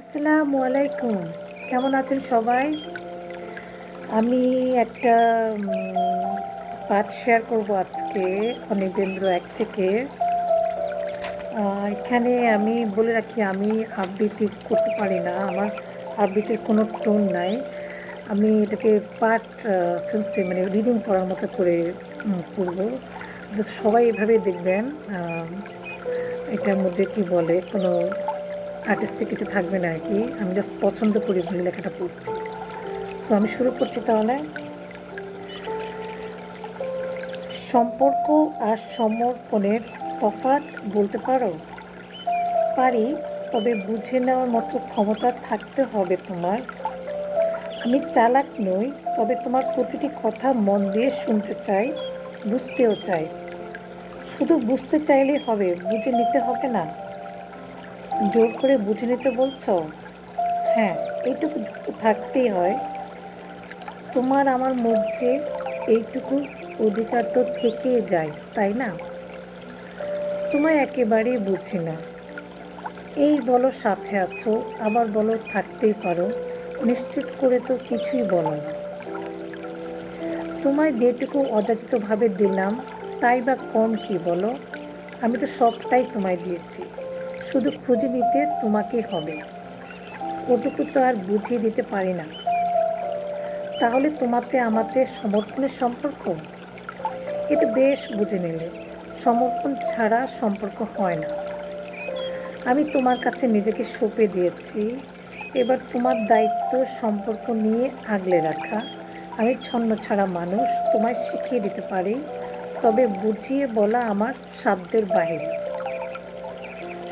আসসালামু আলাইকুম। কেমন আছেন সবাই? আমি একটা পাঠ শেয়ার করব আজকে অনিবেন্দ্র এক থেকে। এখানে আমি বলে রাখি, আমি আবৃত্তি করতে পারি না। আমার আবৃত্তির কোনো টোন নাই। আমি এটাকে পাঠ সেন্সে মানে রিডিং পড়ার মতো করে করব। সবাই এভাবে দেখবেন। এটার মধ্যে কি বলে? কোনো আর্টিস্টিক কিছু থাকবে না আর কি। আমি জাস্ট পছন্দ করি বলে লেখাটা পড়ছি। তো আমি শুরু করছি তাহলে। সম্পর্ক আর সমর্পণের তফাৎ বলতে পারো? পারি, তবে বুঝে নেওয়ার মতো ক্ষমতা থাকতে হবে তোমার। আমি চালাক নই, তবে তোমার প্রতিটি কথা মন দিয়ে শুনতে চাই, বুঝতেও চাই। শুধু বুঝতে চাইলেই হবে, বুঝে নিতে হবে না। জোর করে বুঝে নিতে বলছো? হ্যাঁ এইটুকু তো থাকতেই হয়। তোমার আমার মধ্যে এইটুকু অধিকার তো থেকে যায়, তাই না? তোমায় একেবারেই বুঝি না। এই বলো সাথে আছো, আবার বলো থাকতেই পারো, নিশ্চিত করে তো কিছুই বলো না। তোমায় যেটুকু অযাচিতভাবে দিলাম, তাই বা কম কি বলো? আমি তো সবটাই তোমায় দিয়েছি। শুধু খুঁজে নিতে তোমাকে হবে। ওটুকু তো আর বুঝিয়ে দিতে পারি না। তাহলে তোমাতে আমাতে সমর্পণের সম্পর্ক? এটা বেশ বুঝে নিলে। সমর্পণ ছাড়া সম্পর্ক হয় না। আমি তোমার কাছে নিজেকে সঁপে দিয়েছি। এবার তোমার দায়িত্ব সম্পর্ক নিয়ে আগলে রাখা। আমি ছন্ন ছাড়া মানুষ তোমায় শিখিয়ে দিতে পারি। তবে বুঝিয়ে বলা আমার সাধ্যের বাইরে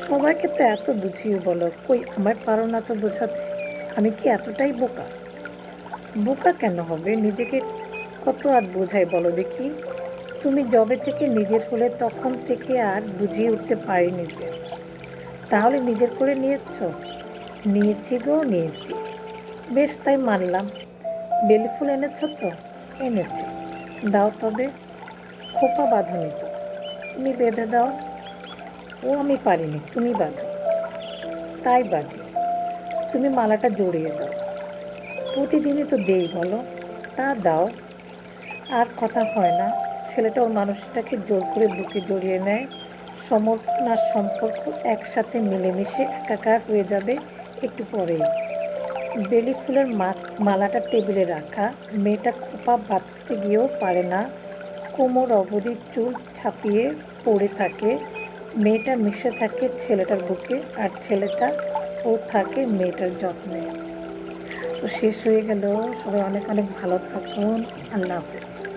সবাইকে তো এত বুঝিয়ে বলো, কই আমায় পারো না তো বোঝাতে? আমি কি এতটাই বোকা? বোকা কেন হবে? নিজেকে কত আর বোঝাই বলো দেখি। তুমি জবে থেকে নিজের হলে তখন থেকে আর বুঝিয়ে উঠতে পারি নিজে তাহলে নিজের করে নিয়েছ? নিয়েছি গো, নিয়েছি। বেশ, তাই মানলাম। বেলি ফুল এনেছ তো? এনেছি। দাও তবে। খোপা বাঁধনি তো। তুমি বেঁধে দাও। ও আমি পারিনি, তুমি বাঁধো তাই বাঁধি তুমি মালাটা জড়িয়ে দাও। প্রতিদিনই তো দেই বলো, তা দাও। আর কথা হয় না, ছেলেটা ওর মানুষটাকে জোর করে বুকে জড়িয়ে নেয়। সমর্পণ আর সম্পর্ক, একসাথে মিলেমিশে একাকার হয়ে যাবে একটু পরেই। বেলি ফুলের মালাটা টেবিলে রাখা, মেয়েটা খোপা বাঁধতে গিয়েও পারে না। কোমর অবধি চুল ছাপিয়ে পড়ে থাকে। মেয়েটা মিশে থাকে ছেলেটার বুকে আর ছেলেটা ও থাকে মেয়েটার যত্নে। তো শেষ হয়ে গেল। সবাই অনেক অনেক ভালো থাকুন। আল্লাহ হাফেজ।